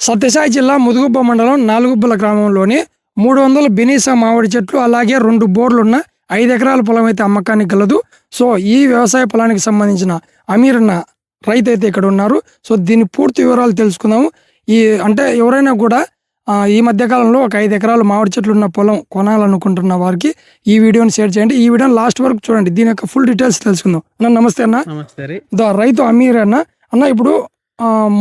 సత్యసాయి జిల్లా ముదుగుబ్బ మండలం నాలుగుబ్బల గ్రామంలోని మూడు వందల బెనీసా మామిడి చెట్లు అలాగే రెండు బోర్లున్న ఐదు ఎకరాల పొలం అయితే అమ్మకానికి గలదు. సో ఈ వ్యవసాయ పొలానికి సంబంధించిన అమీర్ అన్న రైతు అయితే ఇక్కడ ఉన్నారు. సో దీని పూర్తి వివరాలు తెలుసుకుందాము. ఈ అంటే ఎవరైనా కూడా ఈ మధ్య కాలంలో ఒక ఐదు ఎకరాలు మామిడి చెట్లు ఉన్న పొలం కొనాలనుకుంటున్న వారికి ఈ వీడియోని షేర్ చేయండి. ఈ వీడియోని లాస్ట్ వరకు చూడండి. దీని యొక్క ఫుల్ డీటెయిల్స్ తెలుసుకుందాం. అన్న నమస్తే అన్న. నమస్తే రైతు అమీర్ అన్న. అన్న ఇప్పుడు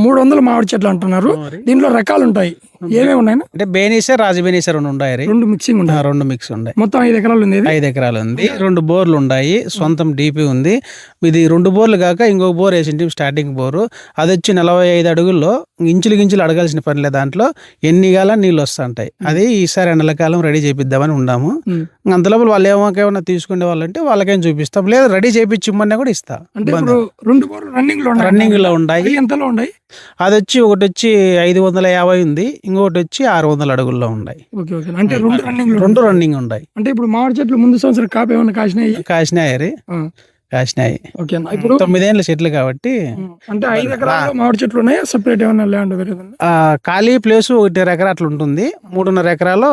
మూడు వందల మామిడి చెట్లు అంటున్నారు. దీంట్లో రకాలు ఉంటాయి ఏమేమి ఉన్నాయి అంటే బేనీసర్ రాజు బేనీసర్ రెండు ఉన్నాయి రెండు మిక్సింగ్ ఉంటాయి రెండు మిక్స్ ఉన్నాయి మొత్తం ఐదు ఎకరాలు ఉంది ఐదు ఎకరాలు ఉంది. రెండు బోర్లు ఉన్నాయి సొంతం డీపీ ఉంది. ఇది రెండు బోర్లు కాక ఇంకొక బోర్ వేసింటి స్టార్టింగ్ బోరు. అది వచ్చి నలభై ఐదు అడుగుల్లో ఇంచులు గించులు అడగాల్సిన పని లేదు దాంట్లో. ఎన్ని కాల నీళ్ళు వస్తుంటాయి. అది ఈసారి ఎండలకాలం రెడీ చేపిద్దామని ఉన్నాము. ఉమ్. అంతలోపల వాళ్ళు ఏమైనా తీసుకునే వాళ్ళంటే వాళ్ళకేం చూపిస్తాం. లేదు రెడీ చేపించి ఇమ్మన్నా కూడా ఇస్తా. అంటే రెండు బోర్లు రన్నింగ్లో ఉన్నాయి. రన్నింగ్లో ఉన్నాయి ఎంతలో ఉన్నాయి అది వచ్చి ఒకటి వచ్చి ఐదు వందల యాభై ఉంది. ఇంకొకటి వచ్చి ఆరు వందల అడుగుల్లో ఉన్నాయి ఓకే ఓకే. అంటే రెండు రన్నింగ్ రెండు రన్నింగ్ ఉన్నాయి అంటే ఇప్పుడు మామిడి చెట్లు ముందు సంవత్సరం కాపు ఏమైనా కాసినాయి? కాసినాయి కాసినాయి. ఓకే ఇప్పుడు తొమ్మిదేళ్ళ చెట్లు కాబట్టి అంటే ఐదు ఎకరాలు మామిడి చెట్లు ఉన్నాయా? సెపరేట్ ఏమైనా ల్యాండ్ ఖాళీ ప్లేస్ ఒకటి ఎకరా అట్లా ఉంటుంది. మూడున్నర ఎకరాలు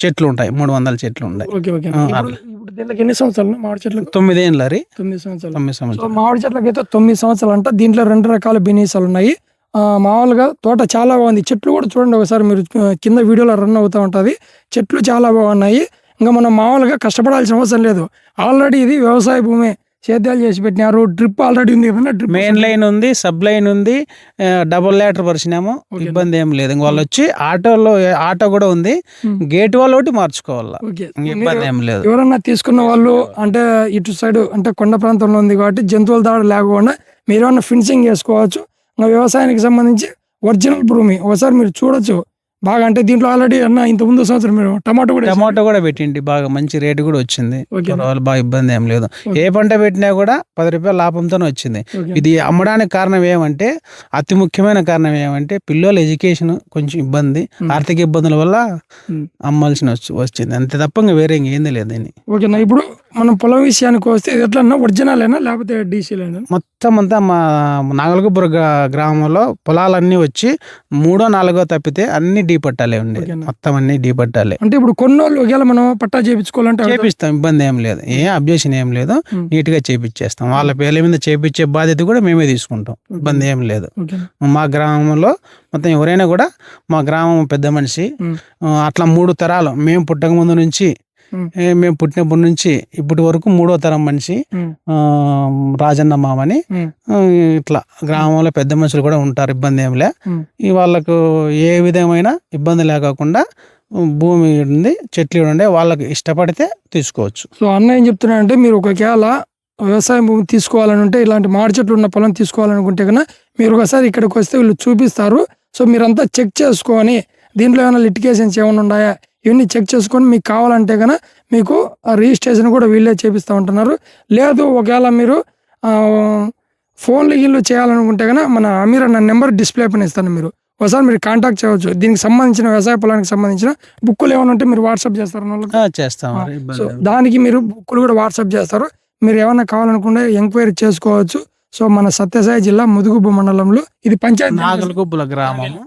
చెట్లు ఉంటాయి. మూడు వందల చెట్లు ఉన్నాయి ఓకే ఓకే. ఇప్పుడు దీనికి ఎన్ని సంవత్సరాలు మామిడి చెట్లకు తొమ్మిదేళ్ళ తొమ్మిది సంవత్సరాలు. తొమ్మిది సంవత్సరాలు. మామిడి చెట్లకి అయితే తొమ్మిది సంవత్సరాలు అంట దీంట్లో రెండు రకాల బినీసాలు ఉన్నాయి. మామూలుగా తోట చాలా బాగుంది. చెట్లు కూడా చూడండి ఒకసారి మీరు కింద వీడియోలో రన్ అవుతూ ఉంటుంది. చెట్లు చాలా బాగున్నాయి. ఇంకా మనం మామూలుగా కష్టపడాల్సిన అవసరం లేదు. ఆల్రెడీ ఇది వ్యవసాయ భూమి. సేద్యాలు చేసి పెట్టినారు. డ్రిప్ ఆల్రెడీ ఉంది కదా డ్రిప్ మెయిన్ లైన్ ఉంది సబ్ లైన్ ఉంది. డబుల్ లేటర్ పరిచినాము. ఇబ్బంది ఏం లేదు. ఇంక వాళ్ళు వచ్చి ఆటోలో ఆటో కూడా ఉంది. గేట్ వాళ్ళు ఒకటి మార్చుకోవాలా? ఇబ్బంది ఏం లేదు. ఎవరన్నా తీసుకున్న వాళ్ళు అంటే ఇటు సైడ్ అంటే కొండ ప్రాంతంలో ఉంది కాబట్టి జంతువుల దాడి లేకుండా మీరు ఏమన్నా ఫిన్సింగ్ చేసుకోవచ్చు. వ్యవసాయానికి సంబంధించి ఒరిజినల్ భూమి ఒకసారి మీరు చూడొచ్చు. బాగా అంటే దీంట్లో ఆల్రెడీ అన్న ఇంత ముందు సంవత్సరం మీరు టమాటో కూడా. టమాటో కూడా పెట్టిండి బాగా మంచి రేటు కూడా వచ్చింది. పర్వాలేదు, బాగా ఇబ్బంది ఏం లేదు. ఏ పంట పెట్టినా కూడా పది రూపాయల లాభంతోనే వచ్చింది. ఇది అమ్మడానికి కారణం ఏమంటే అతి ముఖ్యమైన కారణం ఏమంటే పిల్లల ఎడ్యుకేషన్ కొంచెం ఇబ్బంది. ఆర్థిక ఇబ్బందుల వల్ల. అమ్మాల్సిన వచ్చి- వచ్చింది. అంతే తప్ప ఇంకా వేరే ఇంకేంది లేదు దీన్ని. ఓకేనా ఇప్పుడు మనం పొలం విషయానికి వస్తే ఇది ఎట్లా ఒరిజినల్ అయినా లేకపోతే డీసీలేనా? మొత్తం అంతా మా నాగలగుబ్బుర గ్రా- గ్రామంలో పొలాలన్నీ వచ్చి మూడో నాలుగో తప్పితే అన్ని డీ పట్టాలే ఓకేనా. మొత్తం అన్ని డీ పట్టాలే అంటే ఇప్పుడు కొన్నోళ్ళు ఒకవేళ మనం పట్టా చేయించుకోవాలంటే? చేపిస్తాం ఇబ్బంది ఏం లేదు. ఏ అబ్జెక్షన్ ఏం లేదు. నీట్గా చేపిచ్చేస్తాం. వాళ్ళ పేర్ల మీద చేపించే బాధ్యత కూడా మేమే తీసుకుంటాం. ఇబ్బంది ఏం లేదు. మా గ్రామంలో మొత్తం ఎవరైనా కూడా మా గ్రామం పెద్ద మనిషి అట్లా మూడు తరాలు. మేము పుట్టక ముందు నుంచి మేము పుట్టినప్పటి నుంచి ఇప్పటి వరకు మూడో తరం మనిషి రాజన్న మామని ఇట్లా గ్రామంలో పెద్ద మనుషులు కూడా ఉంటారు ఇబ్బంది ఏం లే. వాళ్ళకు ఏ విధమైన ఇబ్బంది లేకోకుండా భూమి ఉంది చెట్లు ఉండే వాళ్ళకి ఇష్టపడితే తీసుకోవచ్చు. సో అన్న ఏం చెప్తున్నాడంటే మీరు ఒకవేళ వ్యవసాయం భూమి తీసుకోవాలని ఉంటే ఇలాంటి మాడి చెట్లు ఉన్న పొలం తీసుకోవాలనుకుంటే కన్నా మీరు ఒకసారి ఇక్కడికి వస్తే వీళ్ళు చూపిస్తారు. సో మీరంతా చెక్ చేసుకొని దీంట్లో ఏమైనా లిటికేషన్స్ ఏమైనా ఉన్నాయా? ఇవన్నీ చెక్ చేసుకొని మీకు కావాలంటే కన్నా మీకు రిజిస్ట్రేషన్ కూడా వీళ్ళే చేపిస్తూ ఉంటున్నారు. లేదు ఒకవేళ మీరు ఫోన్లు గిన్లు చేయాలనుకుంటే కన్నా మన అమీర్ అన్న నెంబర్ డిస్ప్లే పైన ఇస్తాను మీరు. ఒకసారి మీరు కాంటాక్ట్ చేయవచ్చు. దీనికి సంబంధించిన వ్యవసాయ పొలానికి సంబంధించిన బుక్కులు ఏమైనా ఉంటే మీరు వాట్సాప్ చేస్తారు చేస్తాం. సో. దానికి మీరు బుక్కులు కూడా వాట్సాప్ చేస్తారు. మీరు ఏమైనా కావాలనుకుంటే ఎంక్వైరీ చేసుకోవచ్చు. సో మన సత్యసాయి జిల్లా ముదుగుబ్బు మండలంలో ఇది పంచాయతీ. నాగలగుబ్బుల గ్రామం.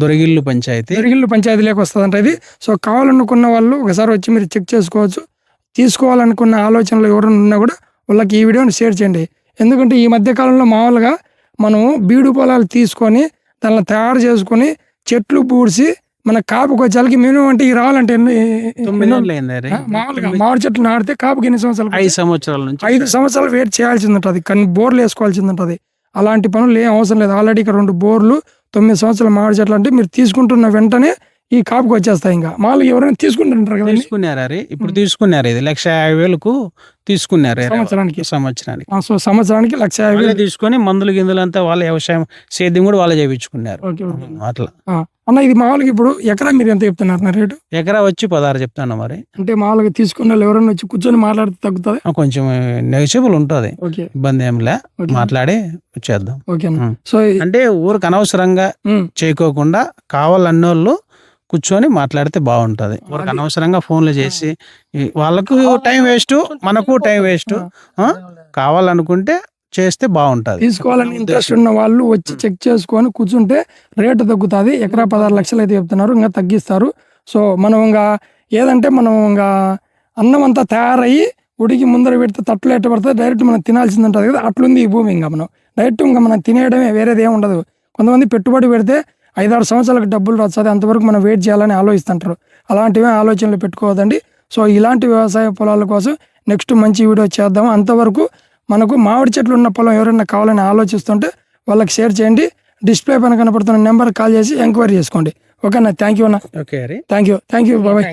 దొరగిల్లు పంచాయతీ. తిరిగిల్లు పంచాయతీలోకి వస్తుందంట ఇది. సో కావాలనుకున్న వాళ్ళు ఒకసారి వచ్చి మీరు చెక్ చేసుకోవచ్చు. తీసుకోవాలనుకున్న ఆలోచనలు ఎవరైనా ఉన్నా కూడా వాళ్ళకి ఈ వీడియోని షేర్ చేయండి. ఎందుకంటే ఈ మధ్య కాలంలో మామూలుగా మనం బీడు పొలాలు తీసుకొని దానిలో తయారు చేసుకొని చెట్లు పూడ్చి మన కాపుకి వచ్చేకి మినిమం అంటే ఈ రావాలంటే మామూలుగా మామిడి చెట్లు నాటితే కాపుకి ఎన్ని సంవత్సరాలు ఐదు సంవత్సరాల నుంచి. ఐదు సంవత్సరాలు వెయిట్ చేయాల్సింది ఉంటుంది కానీ బోర్లు వేసుకోవాల్సింది ఉంటుంది అలాంటి పనులు ఏం అవసరం లేదు. ఆల్రెడీ ఇక్కడ రెండు బోర్లు తొమ్మిది సంవత్సరాల మామిడి చెట్లు అంటే మీరు తీసుకుంటున్న వెంటనే ఈ కాపుకి వచ్చేస్తాయి ఇంకా. మామూలుగా ఎవరైనా తీసుకుంటుంటారు కదా తీసుకున్నారా రే? ఇప్పుడు తీసుకున్నారు ఇది? లక్ష యాభై వేలకు తీసుకున్నారు. సంవత్సరానికి. సంవత్సరానికి. సో సంవత్సరానికి లక్ష యాభై వేలు. తీసుకొని మందులు గిందులు అంతా వాళ్ళ వ్యవసాయం సేద్యం కూడా వాళ్ళే చేయించుకున్నారు. అట్లా. అన్న ఇది మామూలుగా ఇప్పుడు ఎకరా మీరు ఎంత చెప్తున్నారు నా రేటు? ఎకరా వచ్చి పదహారు చెప్తాను మరి. అంటే మామూలుగా తీసుకున్న వాళ్ళు ఎవరైనా వచ్చి కూర్చొని మాట్లాడితే తగ్గుతుంది? ఆ, కొంచెం నెగిషిబుల్ ఉంటుంది. ఓకే. ఇబ్బంది ఏం లే. మాట్లాడి వచ్చేద్దాం ఓకే. సో అంటే ఊరికి అనవసరంగా చేయకోకుండా కావాలన్నోళ్ళు కూర్చొని మాట్లాడితే బాగుంటది. ఊరికి అది- అనవసరంగా ఫోన్లు చేసి వాళ్ళకు టైం వేస్ట్ మనకు టైం వేస్ట్ కావాలనుకుంటే చేస్తే బాగుంటుంది. తీసుకోవాలని ఇంట్రెస్ట్ ఉన్న వాళ్ళు వచ్చి చెక్ చేసుకొని కూర్చుంటే రేటు తగ్గుతుంది. ఎకరా పదహారు లక్షలు అయితే చెప్తున్నారు. ఇంకా తగ్గిస్తారు. సో మనం ఇంకా ఏదంటే మనం ఇంకా అన్నం అంతా తయారయ్యి ఉడికి ముందర పెడితే తట్లు ఎట్ట పడితే డైరెక్ట్ మనం తినాల్సింది ఉంటుంది కదా. అట్లుంది ఈ భూమి ఇంకా మనం. డైరెక్ట్ ఇంకా మనం తినేయడమే వేరేది ఏమి ఉండదు. కొంతమంది పెట్టుబడి పెడితే ఐదారు సంవత్సరాలకు డబ్బులు వస్తుంది అంతవరకు మనం వెయిట్ చేయాలని ఆలోచిస్తుంటారు. అలాంటివి ఆలోచనలు పెట్టుకోవద్దండి. సో ఇలాంటి వ్యవసాయ పొలాల కోసం నెక్స్ట్ మంచి వీడియో చేద్దాం. అంతవరకు మనకు మామిడి చెట్లు ఉన్న పొలం ఎవరైనా కావాలని ఆలోచిస్తుంటే వాళ్ళకి షేర్ చేయండి. డిస్ప్లే పైన కనపడుతున్న నెంబర్ కాల్ చేసి ఎంక్వైరీ చేసుకోండి. ఓకేనా థ్యాంక్ యూ అన్న. Okay thank you thank you బాబాయ్